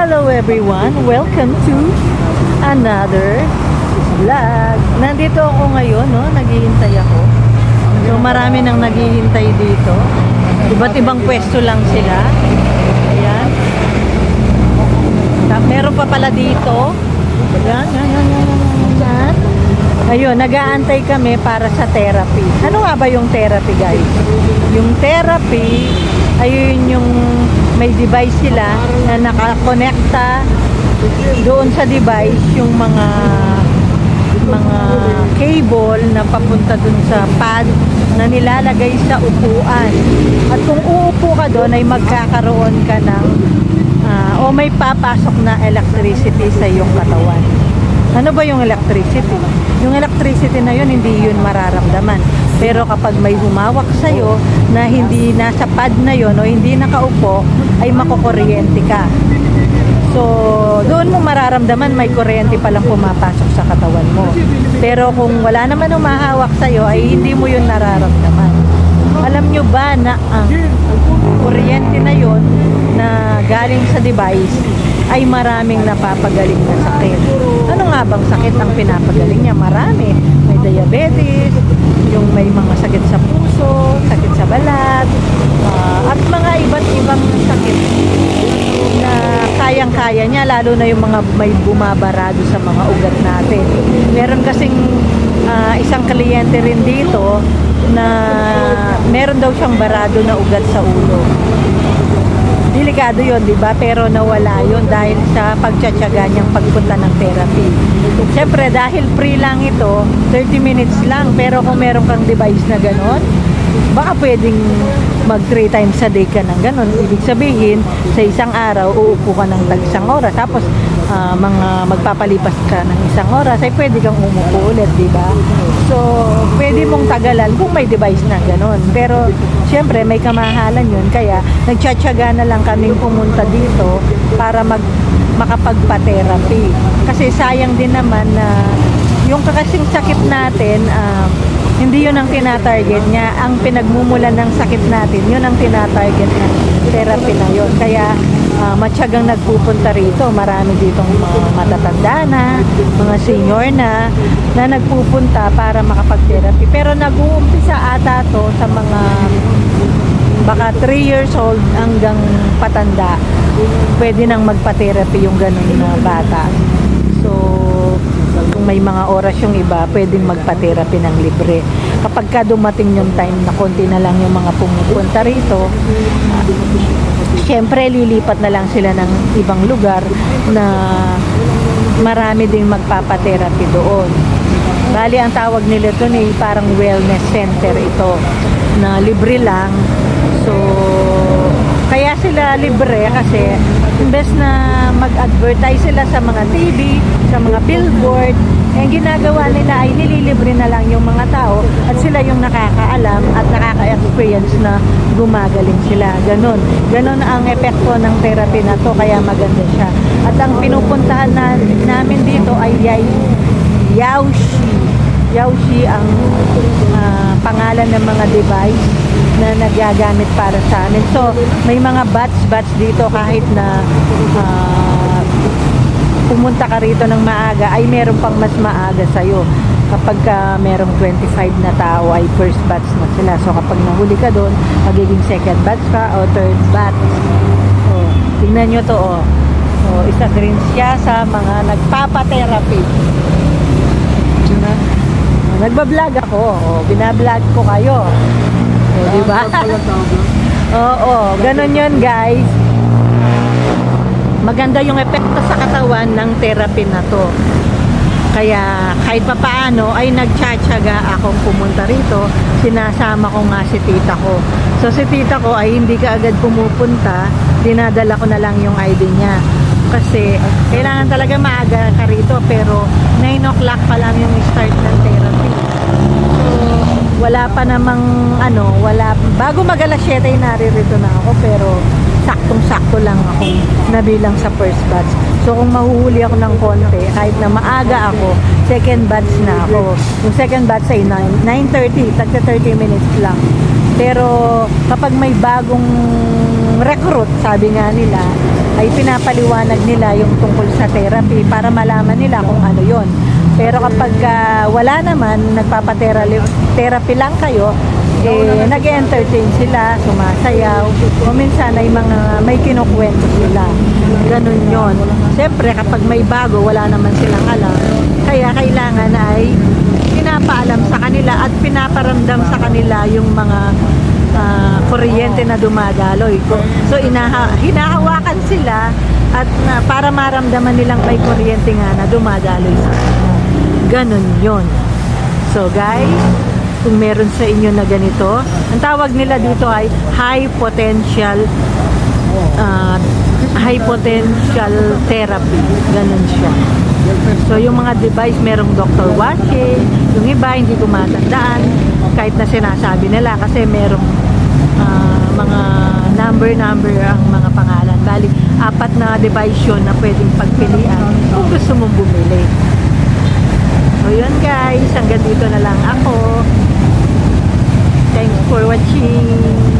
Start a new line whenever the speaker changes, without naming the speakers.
Hello everyone! Welcome to another vlog. Nandito ako ngayon, no? Naghihintay ako. So marami nang naghihintay dito. Iba't ibang pwesto lang sila. Ayan. Meron pa pala dito. Ayan, yan, yan, yan, yan, yan, yan. Ayun, nag-aantay kami para sa therapy. Ano nga ba yung therapy, guys? Yung therapy, ayun yung may device sila na nakakonekta doon sa device yung mga mga cable na papunta dun sa pad na nilalagay sa upuan. At kung uupo ka doon ay magkakaroon ka ng ah, o may papasok na electricity sa iyong katawan. Ano ba yung electricity? Yung electricity na yun, hindi yun mararamdaman. Pero kapag may humawak sa'yo na hindi nasa pad na yun o hindi nakaupo, ay makukuryente ka. So, doon mo mararamdaman may kuryente palang pumapasok sa katawan mo. Pero kung wala naman umahawak sa'yo, ay hindi mo yun nararamdaman. Alam nyo ba na ang kuryente na yon na galing sa device ay maraming napapagaling na sakit. Ano nga bang sakit ang pinapagaling niya? Marami. May diabetes, yung may mga sakit sa puso, sakit sa balat, ah, at mga iba't ibang sakit na kayang-kaya niya, lalo na yung mga may bumabarado sa mga ugat natin. Meron kasing ah, isang kliyente rin dito na meron daw siyang barado na ugat sa ulo. Delikado yon di ba? Pero nawala yon dahil sa pagtsatsaga niyang pagpunta ng therapy. Siyempre, dahil free lang ito, 30 minutes lang. Pero kung meron kang device na ganon, baka pwedeng mag 3 times a day ka ng ganon. Ibig sabihin, sa isang araw, uupo ka ng tag isang oras. Tapos, ah, mga magpapalipas ka ng isang oras, ay pwede kang umupo ulit, di ba? So, pwede mong tagalan kung may device na ganon. Pero, syempre, may kamahalan yun. Kaya, nagtsatsaga na lang kaming pumunta dito para mag makapagpa-therapy. Kasi sayang din naman na yung kakasing sakit natin, ah, hindi yun ang tinatarget niya. Ang pinagmumulan ng sakit natin, yun ang tinatarget ng therapy na yun. Kaya ah, matyagang nagpupunta rito. Marami ditong mga matatanda na, mga senior na, na nagpupunta para makapag-therapy. Pero nag-uumpisa ata to sa mga baka 3 years old hanggang patanda pwede nang magpa-therapy yung ganun na bata may mga oras yung iba pwedeng magpa-therapy ng libre kapag ka dumating yung time na konti na lang yung mga pumupunta rito syempre lilipat na lang sila ng ibang lugar na marami ding magpapa-therapy doon Bali, ang tawag nila doon ay parang wellness center ito na libre lang. So, kaya sila libre kasi imbes na mag-advertise sila sa mga TV, sa mga billboard, eh, ang ginagawa nila ay nililibre na lang yung mga tao at sila yung nakakaalam at nakaka-experience na gumagaling sila. Ganon. Ganon ang epekto ng therapy na to kaya maganda siya. At ang pinupuntahan na, namin dito ay yay, Yaoshi. Yaoshi ang ah, pangalan ng mga device na nagagamit para sa amin. So, may mga bats-bats dito kahit na ah, pumunta ka rito ng maaga ay meron pang mas maaga sa'yo. Kapag ka merong 25 na tao ay first batch na sila. So kapag nahuli ka doon, magiging second batch ka o third batch. Oh, tingnan nyo to oh. Oh, isa rin siya sa mga nagpapa-therapy. Diba? Oh, Nagbablog ako. Oh, binablog ko kayo. Oh, di ba? Oo, ganun yun guys. Maganda yung epekto sa katawan ng therapy na to. Kaya kahit pa paano ay nagtsatsaga akong pumunta rito. Sinasama ko nga si tita ko. So si tita ko ay hindi ka agad pumupunta. Dinadala ko na lang yung ID niya. Kasi kailangan talaga maaga ka rito pero 9 o'clock pa lang yung start ng therapy. Wala pa namang ano, wala bago mag alas 7 ay naririto na ako pero saktong-sakto lang ako nabilang sa first batch. So kung mahuhuli ako ng konti, kahit na maaga ako, second batch na ako. Yung second batch ay 9, 9.30, tagka 30 minutes lang. Pero kapag may bagong recruit, sabi nga nila, ay pinapaliwanag nila yung tungkol sa therapy para malaman nila kung ano yon. Pero kapag ah, wala naman, nagpapatherapy lang kayo, eh, nag-entertain sila, sumasayaw, o minsan ay mga may kinukwento sila. Ganun yon. Siyempre, kapag may bago, wala naman silang alam. Kaya kailangan ay pinapaalam sa kanila at pinaparamdam sa kanila yung mga ah, kuryente na dumadaloy. So, inaha, hinahawakan sila at na, para maramdaman nilang may kuryente nga na dumadaloy sa kanila. Ganon yon. So, guys, kung meron sa inyo na ganito, ang tawag nila dito ay high potential uh, high potential therapy. Ganun siya. So, yung mga device, merong doctor watching. Yung iba, hindi ko matandaan. Kahit na sinasabi nila kasi merong ah, mga number-number ang mga pangalan. Bali, apat na device yun na pwedeng pagpilian kung gusto mong bumili. So, yun guys. Hanggang dito na lang ako. Thanks for watching.